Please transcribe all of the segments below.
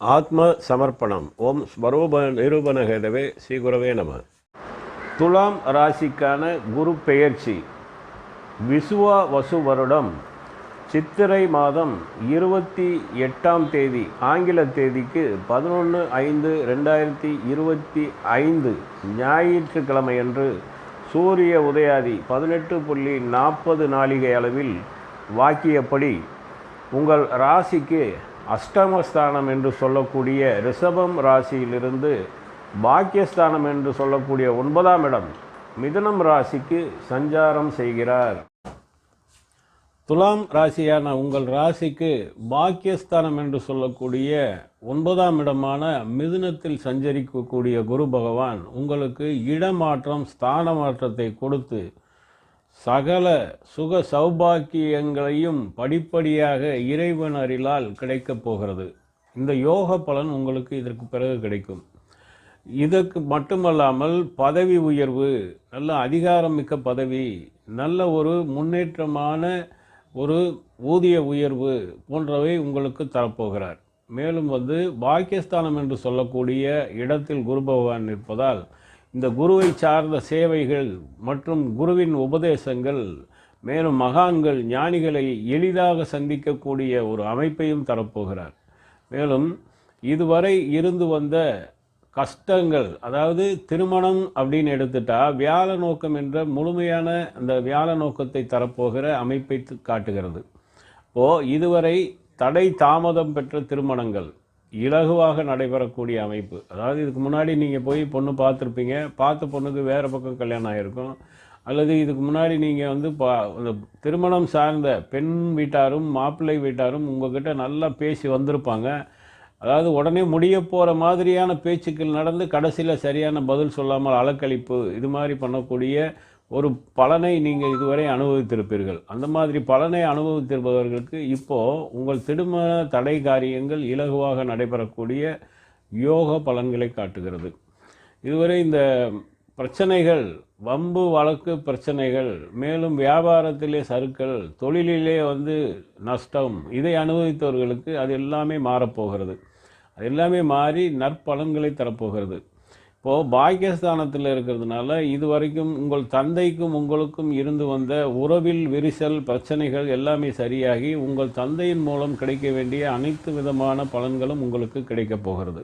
ஆத்ம சமர்ப்பணம் ஓம் ஸ்வரூப நிரூபணகேதவே ஸ்ரீகுரவே நம. துலாம் ராசிக்கான குரு பெயர்ச்சி. விசுவா வசு வருடம். சித்திரை மாதம் இருபத்தி எட்டாம் தேதி ஆங்கில தேதிக்கு பதினொன்று ஐந்து ரெண்டாயிரத்தி இருபத்தி ஐந்து ஞாயிற்றுக்கிழமையன்று சூரிய உதயாதி பதினெட்டு புள்ளி நாற்பது நாளிகை அளவில் வாக்கியப்படி உங்கள் ராசிக்கு அஷ்டமஸ்தானம் என்று சொல்லக்கூடிய ரிஷபம் ராசியிலிருந்து பாக்கியஸ்தானம் என்று சொல்லக்கூடிய ஒன்பதாம் இடம் மிதுனம் ராசிக்கு சஞ்சாரம் செய்கிறார். துலாம் ராசியான உங்கள் ராசிக்கு பாக்கியஸ்தானம் என்று சொல்லக்கூடிய ஒன்பதாம் இடமான மிதுனத்தில் சஞ்சரிக்கக்கூடிய குரு பகவான் உங்களுக்கு இடமாற்றம் ஸ்தான மாற்றத்தை கொடுத்து சகல சுக சௌபாக்கியங்களையும் படிப்படியாக இறைவன் அருளால் கிடைக்கப் போகிறது. இந்த யோக பலன் உங்களுக்கு இதற்கு பிறகு கிடைக்கும். இதற்கு மட்டுமல்லாமல் பதவி உயர்வு நல்ல அதிகாரமிக்க பதவி நல்ல ஒரு முன்னேற்றமான ஒரு ஊதிய உயர்வு போன்றவை உங்களுக்கு தரப்போகிறார். மேலும் வந்து பாக்கியஸ்தானம் என்று சொல்லக்கூடிய இடத்தில் குரு பகவான் இருப்பதால் இந்த குருவை சார்ந்த சேவைகள் மற்றும் குருவின் உபதேசங்கள் மேலும் மகான்கள் ஞானிகளை எளிதாக சந்திக்கக்கூடிய ஒரு அமைப்பையும் தரப்போகிறார். மேலும் இதுவரை இருந்து வந்த கஷ்டங்கள் அதாவது திருமணம் அப்படின்னு எடுத்துட்டா வியாழ நோக்கம் என்ற முழுமையான அந்த வியாழ நோக்கத்தை தரப்போகிற அமைப்பை காட்டுகிறது. இப்போது இதுவரை தடை தாமதம் பெற்ற திருமணங்கள் இலகுவாக நடைபெறக்கூடிய அமைப்பு. அதாவது இதுக்கு முன்னாடி நீங்கள் போய் பொண்ணு பார்த்துருப்பீங்க. பார்த்த பொண்ணுக்கு வேறு பக்கம் கல்யாணம் ஆகிருக்கும் அல்லது இதுக்கு முன்னாடி நீங்கள் வந்து பா அந்த திருமணம் சார்ந்த பெண் வீட்டாரும் மாப்பிள்ளை வீட்டாரும் உங்கள்கிட்ட நல்லா பேசி வந்திருப்பாங்க. அதாவது உடனே முடிய போகிற மாதிரியான பேச்சுக்கள் நடந்து கடைசியில் சரியான பதில் சொல்லாமல் அலக்கழிப்பு இது மாதிரி பண்ணக்கூடிய ஒரு பலனை நீங்கள் இதுவரை அனுபவித்திருப்பீர்கள். அந்த மாதிரி பலனை அனுபவித்திருப்பவர்களுக்கு இப்போது உங்கள் திருமண தடை காரியங்கள் இலகுவாக நடைபெறக்கூடிய யோக பலன்களை காட்டுகிறது. இதுவரை இந்த பிரச்சனைகள் வம்பு வழக்கு பிரச்சனைகள் மேலும் வியாபாரத்திலே சறுக்கல் தொழிலிலே வந்து நஷ்டம் இதை அனுபவித்தவர்களுக்கு அது எல்லாமே மாறப்போகிறது. அது எல்லாமே மாறி நற்பலன்களை தரப்போகிறது. இப்போது பாக்கியஸ்தானத்தில் இருக்கிறதுனால இது வரைக்கும் உங்கள் தந்தைக்கும் உங்களுக்கும் இருந்து வந்த உறவில் விரிசல் பிரச்சனைகள் எல்லாமே சரியாகி உங்கள் தந்தையின் மூலம் கிடைக்க வேண்டிய அனைத்து விதமான பலன்களும் உங்களுக்கு கிடைக்கப் போகிறது.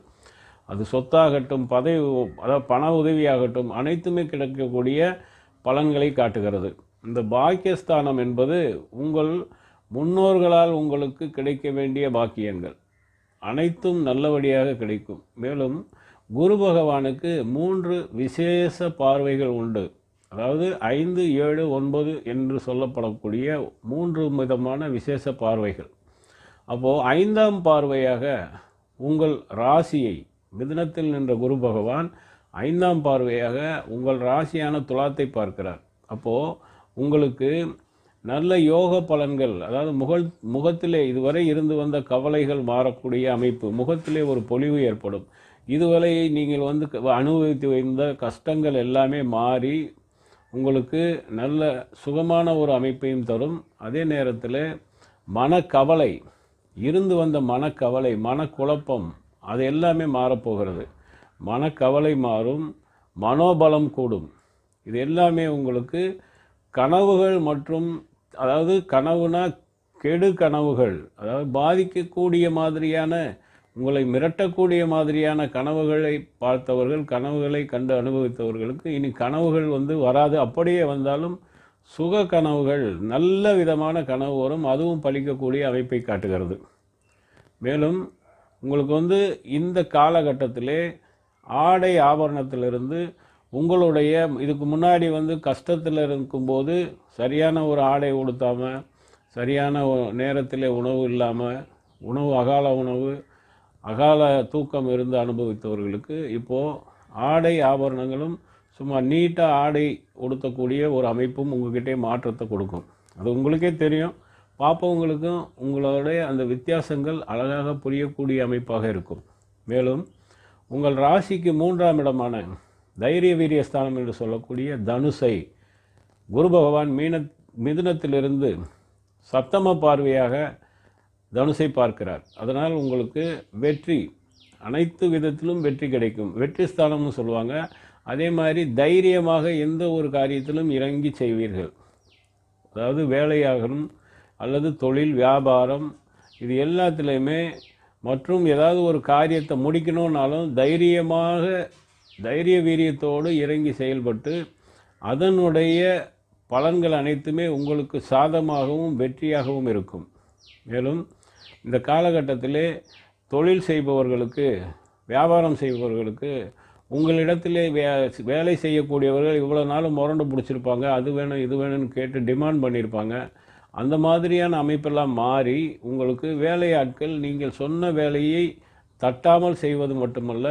அது சொத்தாகட்டும் பதவி அதாவது பண உதவியாகட்டும் அனைத்துமே கிடைக்கக்கூடிய பலன்களை காட்டுகிறது. இந்த பாக்கியஸ்தானம் என்பது உங்கள் முன்னோர்களால் உங்களுக்கு கிடைக்க வேண்டிய பாக்கியங்கள். அனைத்தும் நல்லபடியாக கிடைக்கும். மேலும் குரு பகவானுக்கு மூன்று விசேஷ பார்வைகள் உண்டு. அதாவது ஐந்து ஏழு ஒன்பது என்று சொல்லப்படக்கூடிய மூன்று விதமான விசேஷ பார்வைகள். அப்போது ஐந்தாம் பார்வையாக உங்கள் ராசியை மிதனத்தில் நின்ற குரு பகவான் ஐந்தாம் பார்வையாக உங்கள் ராசியான துலாத்தை பார்க்கிறார். அப்போது உங்களுக்கு நல்ல யோக பலன்கள் அதாவது முகல் முகத்திலே இதுவரை இருந்து வந்த கவலைகள் மாறக்கூடிய அமைப்பு முகத்திலே ஒரு பொலிவு ஏற்படும். இதுவரை நீங்கள் வந்து அனுபவித்து வைந்த கஷ்டங்கள் எல்லாமே மாறி உங்களுக்கு நல்ல சுகமான ஒரு அமைப்பையும் தரும். அதே நேரத்தில் மனக்கவலை இருந்து வந்த மனக்கவலை மனக்குழப்பம் அது எல்லாமே மாறப்போகிறது. மனக்கவலை மாறும் மனோபலம் கூடும். இது எல்லாமே உங்களுக்கு கனவுகள் மற்றும் அதாவது கனவுனா கெடு கனவுகள் அதாவது பாதிக்கக்கூடிய மாதிரியான உங்களை மிரட்டக்கூடிய மாதிரியான கனவுகளை பார்த்தவர்கள் கனவுகளை கண்டு அனுபவித்தவர்களுக்கு இனி கனவுகள் வந்து வராது. அப்படியே வந்தாலும் சுக கனவுகள் நல்ல விதமான கனவு வரும். அதுவும் பழிக்கக்கூடிய அமைப்பை காட்டுகிறது. மேலும் உங்களுக்கு வந்து இந்த காலகட்டத்திலே ஆடை ஆபரணத்திலிருந்து உங்களுடைய இதுக்கு முன்னாடி வந்து கஷ்டத்தில் இருக்கும்போது சரியான ஒரு ஆடை உடுத்தாம சரியான நேரத்தில் உணவு இல்லாமல் உணவு அகால உணவு அகால தூக்கம் இருந்து அனுபவித்தவர்களுக்கு இப்போது ஆடை ஆபரணங்களும் சும்மா நீட்டாக ஆடை உடுத்தக்கூடிய ஒரு அமைப்பும் உங்ககிட்டே மாற்றத்தை கொடுக்கும். அது உங்களுக்கே தெரியும். பார்ப்பவங்களுக்கும் உங்களுடைய அந்த வித்தியாசங்கள் அழகாக புரியக்கூடிய அமைப்பாக இருக்கும். மேலும் உங்கள் ராசிக்கு மூன்றாம் இடமான தைரிய வீரிய ஸ்தானம் என்று சொல்லக்கூடிய தனுசை குரு பகவான் மீன மிதுனத்திலிருந்து சப்தம பார்வையாக தனுசை பார்க்கிறார். அதனால் உங்களுக்கு வெற்றி அனைத்து விதத்திலும் வெற்றி கிடைக்கும். வெற்றி ஸ்தானம்னு சொல்லுவாங்க. அதே மாதிரி தைரியமாக எந்த ஒரு காரியத்திலும் இறங்கி செய்வீர்கள். அதாவது வேலையாகணும் அல்லது தொழில் வியாபாரம் இது எல்லாத்துலேயுமே மற்றும் ஏதாவது ஒரு காரியத்தை முடிக்கணும்னாலும் தைரியமாக தைரிய வீரியத்தோடு இறங்கி செயல்பட்டு அதனுடைய பலன்கள் அனைத்துமே உங்களுக்கு சாதமாகவும் வெற்றியாகவும் இருக்கும். மேலும் இந்த காலகட்டத்திலே தொழில் செய்பவர்களுக்கு வியாபாரம் செய்பவர்களுக்கு உங்களிடத்திலே வே வேலை செய்யக்கூடியவர்கள் இவ்வளோ நாளும் முரண்டு பிடிச்சிருப்பாங்க அது வேணும் இது வேணும்னு கேட்டு டிமாண்ட் பண்ணியிருப்பாங்க. அந்த மாதிரியான அமைப்பெல்லாம் மாறி உங்களுக்கு வேலையாட்கள் நீங்கள் சொன்ன வேலையை தட்டாமல் செய்வது மட்டுமல்ல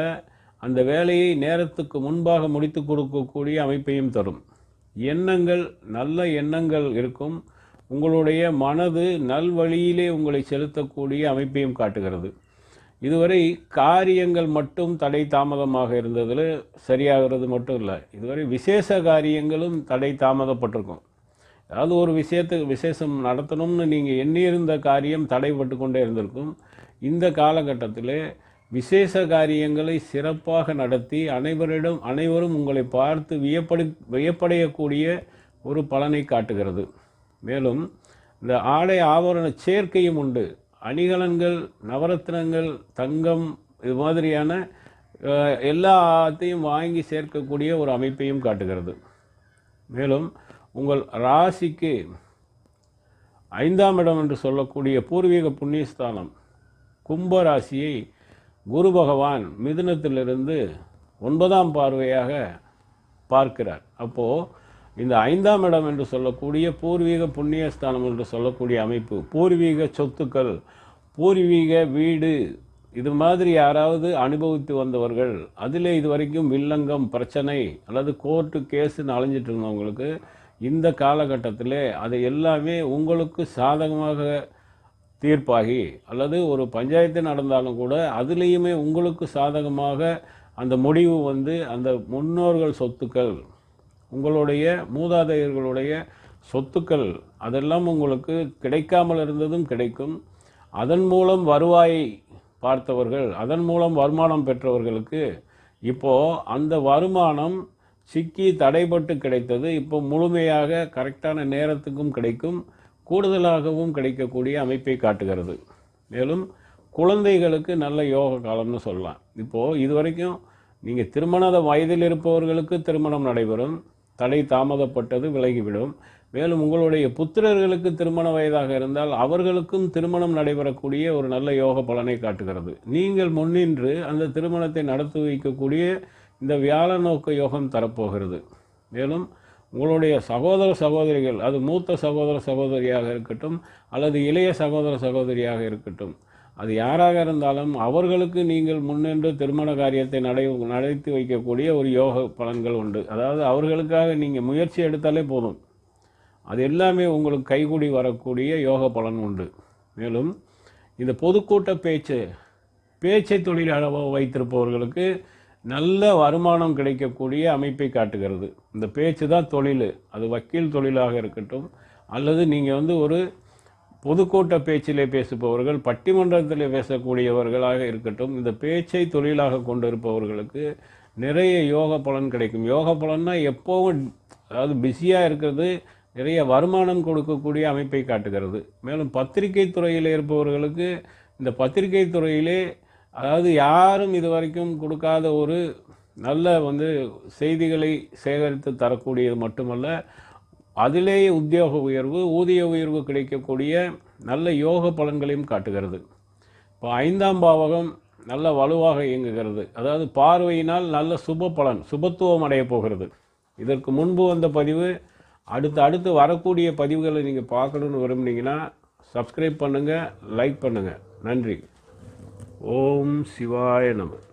அந்த வேலையை நேரத்துக்கு முன்பாக முடித்து கொடுக்கக்கூடிய அமைப்பையும் தரும். எண்ணங்கள் நல்ல எண்ணங்கள் இருக்கும். உங்களுடைய மனது நல்வழியிலே உங்களை செலுத்தக்கூடிய அமைப்பையும் காட்டுகிறது. இதுவரை காரியங்கள் மட்டும் தடை தாமதமாக இருந்ததில் சரியாகிறது மட்டும் இல்லை. இதுவரை விசேஷ காரியங்களும் தடை தாமதப்பட்டிருக்கும். அதாவது ஒரு விஷயத்துக்கு விசேஷம் நடத்தணும்னு நீங்கள் எண்ணியிருந்த காரியம் தடைப்பட்டு கொண்டே இருந்திருக்கும். இந்த காலகட்டத்தில் விசேஷ காரியங்களை சிறப்பாக நடத்தி அனைவரிடம் அனைவரும் உங்களை பார்த்து வியப்படி வியப்படையக்கூடிய ஒரு பலனை காட்டுகிறது. மேலும் இந்த ஆடை ஆபரண சேர்க்கையும் உண்டு. அணிகலன்கள் நவரத்னங்கள் தங்கம் இது மாதிரியான எல்லாத்தையும் வாங்கி சேர்க்கக்கூடிய ஒரு அமைப்பையும் காட்டுகிறது. மேலும் உங்கள் ராசிக்கு ஐந்தாம் இடம் என்று சொல்லக்கூடிய பூர்வீக புண்ணியஸ்தானம் கும்ப ராசியை குரு பகவான் மிதுனத்திலிருந்து ஒன்பதாம் பார்வையாக பார்க்கிறார். அப்போது இந்த ஐந்தாம் இடம் என்று சொல்லக்கூடிய பூர்வீக புண்ணியஸ்தானம் என்று சொல்லக்கூடிய அமைப்பு பூர்வீக சொத்துக்கள் பூர்வீக வீடு இது மாதிரி யாராவது அனுபவித்து வந்தவர்கள் அதில் இது வரைக்கும் வில்லங்கம் பிரச்சனை அல்லது கோர்ட்டு கேஸுன்னு அலைஞ்சிட்டு இருந்தவங்களுக்கு இந்த காலகட்டத்தில் அது எல்லாமே உங்களுக்கு சாதகமாக தீர்ப்பாகி அல்லது ஒரு பஞ்சாயத்து நடந்தாலும் கூட அதுலேயுமே உங்களுக்கு சாதகமாக அந்த முடிவு வந்து அந்த முன்னோர்கள் சொத்துக்கள் உங்களுடைய மூதாதையர்களுடைய சொத்துக்கள் அதெல்லாம் உங்களுக்கு கிடைக்காமல் இருந்ததும் கிடைக்கும். அதன் மூலம் வருவாயை பார்த்தவர்கள் அதன் மூலம் வருமானம் பெற்றவர்களுக்கு இப்போது அந்த வருமானம் சிக்கி தடைபட்டு கிடைத்தது. இப்போ முழுமையாக கரெக்டான நேரத்துக்கும் கிடைக்கும். கூடுதலாகவும் கிடைக்கக்கூடிய அமைப்பை காட்டுகிறது. மேலும் குழந்தைகளுக்கு நல்ல யோக காலம்னு சொல்லலாம். இப்போது இது வரைக்கும் நீங்கள் திருமண வயதில் இருப்பவர்களுக்கு திருமணம் நடைபெறும். தடை தாமதப்பட்டது விலகிவிடும். மேலும் உங்களுடைய புத்திரர்களுக்கு திருமண வயதாக இருந்தால் அவர்களுக்கும் திருமணம் நடைபெறக்கூடிய ஒரு நல்ல யோக பலனை காட்டுகிறது. நீங்கள் முன்னின்று அந்த திருமணத்தை நடத்தி வைக்கக்கூடிய இந்த வியாழ நோக்க யோகம் தரப்போகிறது. மேலும் உங்களுடைய சகோதர சகோதரிகள் அது மூத்த சகோதர சகோதரியாக இருக்கட்டும் அல்லது இளைய சகோதர சகோதரியாக இருக்கட்டும் அது யாராக இருந்தாலும் அவர்களுக்கு நீங்கள் முன்னின்று திருமண காரியத்தை நடை நடத்தி வைக்கக்கூடிய ஒரு யோக பலன்கள் உண்டு. அதாவது அவர்களுக்காக நீங்கள் முயற்சி எடுத்தாலே போதும். அது எல்லாமே உங்களுக்கு கைகூடி வரக்கூடிய யோக பலன் உண்டு. மேலும் இந்த பொதுக்கூட்ட பேச்சு பேச்சை தொழிலாக வைத்திருப்பவர்களுக்கு நல்ல வருமானம் கிடைக்கக்கூடிய அமைப்பை காட்டுகிறது. இந்த பேச்சு தான் தொழில். அது வக்கீல் தொழிலாக இருக்கட்டும் அல்லது நீங்கள் வந்து ஒரு பொதுக்கூட்ட பேச்சிலே பேசுபவர்கள் பட்டிமன்றத்தில் பேசக்கூடியவர்களாக இருக்கட்டும் இந்த பேச்சை தொழிலாக கொண்டிருப்பவர்களுக்கு நிறைய யோக பலன் கிடைக்கும். யோக பலன்னா எப்போவும் அதாவது பிஸியாக இருக்கிறது நிறைய வருமானம் கொடுக்கக்கூடிய அமைப்பை காட்டுகிறது. மேலும் பத்திரிகை துறையில் இருப்பவர்களுக்கு இந்த பத்திரிகை துறையிலே அதாவது யாரும் இதுவரைக்கும் கொடுக்காத ஒரு நல்ல வந்து செய்திகளை சேகரித்து தரக்கூடியது மட்டுமல்ல அதிலேயே உத்தியோக உயர்வு ஊதிய உயர்வு கிடைக்கக்கூடிய நல்ல யோக பலன்களையும் காட்டுகிறது. இப்போ ஐந்தாம் பாவகம் நல்ல வலுவாக இயங்குகிறது. அதாவது பார்வையினால் நல்ல சுப பலன் சுபத்துவம் அடைய போகிறது. இதற்கு முன்பு வந்த பதிவு அடுத்து அடுத்து வரக்கூடிய பதிவுகளை நீங்கள் பார்க்கணுன்னு விரும்புனீங்கன்னா சப்ஸ்கிரைப் பண்ணுங்கள் லைக் பண்ணுங்கள் நன்றி. ஓம் சிவாய நமன்